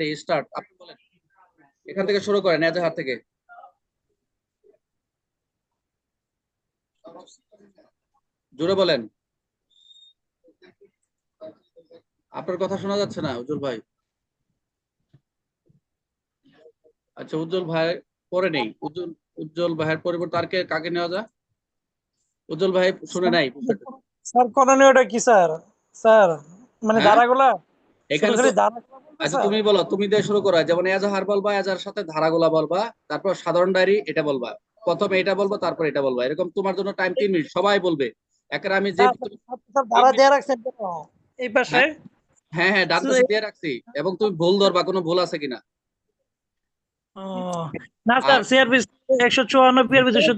Ready start আপনি বলেন এখান থেকে শুরু করেন এজাহার থেকে জোরে বলেন আপনার কথা শোনা যাচ্ছে না উজ্জ্বল ভাই আচ্ছা উজ্জ্বল ভাই পরে নেই উজ্জ্বল উজ্জ্বল ভাইয়ের পরিবর্তে আর কে কাকে নেওয়া যায় উজ্জ্বল ভাই শুনে নাই। স্যার করণীয়টা কি স্যার স্যার মানে হ্যাঁ? ধারাগুলা এখানে আচ্ছা তুমি বলো তুমি দিয়ে শুরু করো। যেমন এজাহার বলবা এজাহার সাথে ধারাগুলা বলবা তারপর সাধারণ ডায়েরি এটা বলবা। প্রথমে এটা বলব তারপর এটা বলবা। এরকম তোমার জন্য টাইম তিন মিনিট সবাই বলবে। একের আমি যে ধারা দিয়ে রাখছেন এই পাশে? হ্যাঁ হ্যাঁ ডান পাশে দিয়ে রাখছি। এবং তুমি ভুল ধরবা কোনো ভুল আছে কিনা? ও, না স্যার আর- সিআরপি একশো দুশো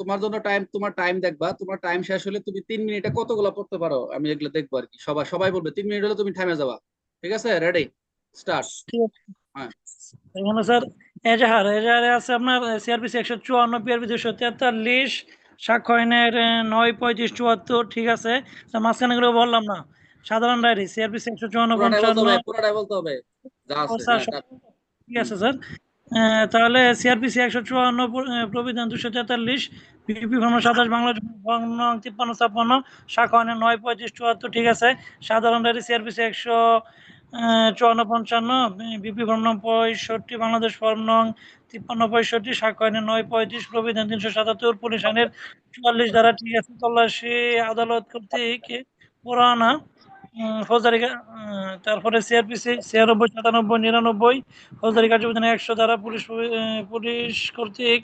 তোমার জন্য টাইম তোমার টাইম দেখবা তোমার টাইম শেষ হলে তুমি তিন মিনিটে কতগুলো পড়তে পারো? আমি এগুলো দেখব আর কি। সবাই সবাই বলবে তিন মিনিট হলে তুমি থামে যাবা। ঠিক আছে? রেডি স্টার্ট এখানে স্যার এজাহার এজাহারে আছে আপনার সিআরপিসি একশো চুয়ান্ন পিআরপি দুশো তেতাল্লিশ সাক্ষ্য আইনের আহ, নয় পঁয়ত্রিশ চুয়াত্তর ঠিক আছে? মাঝখানে গুলো বললাম না। সাধারণ ডায়েরি সিআরপিসি একশো চুয়ান্ন পঞ্চান্ন। হ্যাঁ, ঠিক আছে স্যার। তাহলে সিআরপিসি একশো চুয়ান্ন প্রবিধান দুশো তেতাল্লিশ, বিপি ভ্রমণ সাতাশ বাংলা তিপ্পান্ন, ছাপ্পান্ন, শাখা নয় পঁয়ত্রিশ, চুয়াত্তর, ঠিক আছে। সাধারণ ডায়েরি সিআরপিসি একশো চুয়ান্ন, পঞ্চান্ন, বিপি ভ্রমণ পঁয়ষট্টি, বাংলাদেশ ফর্ম তিপ্পান্ন, পঁয়ষট্টি আইনের নয় পঁয়ত্রিশ, প্রবিধান তিনশো সাতাত্তর, পুলিশ আইনের চুয়াল্লিশ দ্বারা ঠিক আছে। তল্লাশি আদালত কর্তৃক পুরানা তারপরে সিআরপিসি ছিয়ানব্বই সাতানব্বই নিরানব্বই ফৌজদারি একশো দ্বারা পুলিশ পুলিশ কর্তৃক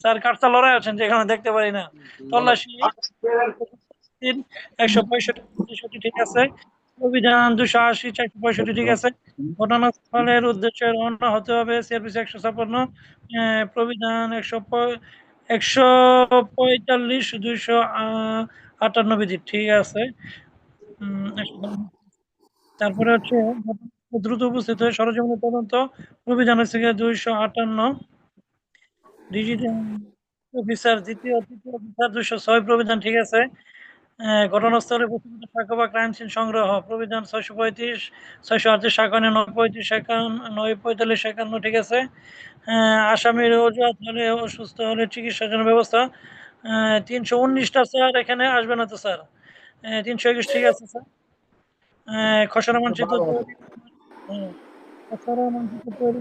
স্যার লড়াই আছেন যেখানে দেখতে পারি না। তল্লাশি একশো পঁয়ষট্টি ঠিক আছে। অভিযান দুশো আশি চারশো পঁয়ষট্টি ঠিক আছে। ঘটনাস্থলের উদ্দেশ্যে রওনা হতে হবে সিআরপিসি একশো ছাপ্পান্ন আহ, প্রবিধান একশো একশো পঁয়তাল্লিশ দুইশো আটান্ন বিধি ঠিক আছে। তারপরে হচ্ছে দ্রুত উপস্থিত হয়ে সরজমিনের তদন্ত। অভিযান হচ্ছে গিয়ে দুইশো আটান্ন। অফিসার, দ্বিতীয় তৃতীয় অফিসার, দুইশো ছয় প্রবিধান, ঠিক আছে। ঘটনাস্থলে প্রতিনিধিত সাক্ষ্য বা ক্রাইম সিন সংগ্রহ। প্রবিধান ছয়শো পঁয়ত্রিশ, ছয়শো আটত্রিশ, একান্ন, নয় পঁয়ত্রিশ, একান্ন, নয় পঁয়তাল্লিশ, একান্ন, ঠিক আছে। আসামির অজুহাত হলে অসুস্থ হলে চিকিৎসার জন্য ব্যবস্থা। তিনশো উনিশটা, স্যার, এখানে আসবে না তো, স্যার? তিনশো একুশ ঠিক আছে স্যার। খসড়া মানচিত্র খসড়া মানচিত্র তৈরি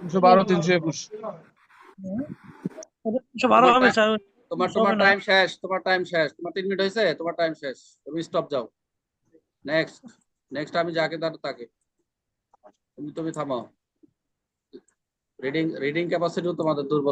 তিনশো বারো তিনশো একুশ। তিনশো বারো হবে স্যার। তোমার তোমার টাইম শেষ তোমার টাইম শেষ। তোমার তিন মিনিট হয়েছে? তোমার টাইম শেষ। তুমি স্টপ যাও। নেক্সট নেক্সট আমি যাকে তাকে। তুমি তুমি থামাও। রিডিং রিডিং ক্যাপাসিটিও তোমাদের দুর্বল।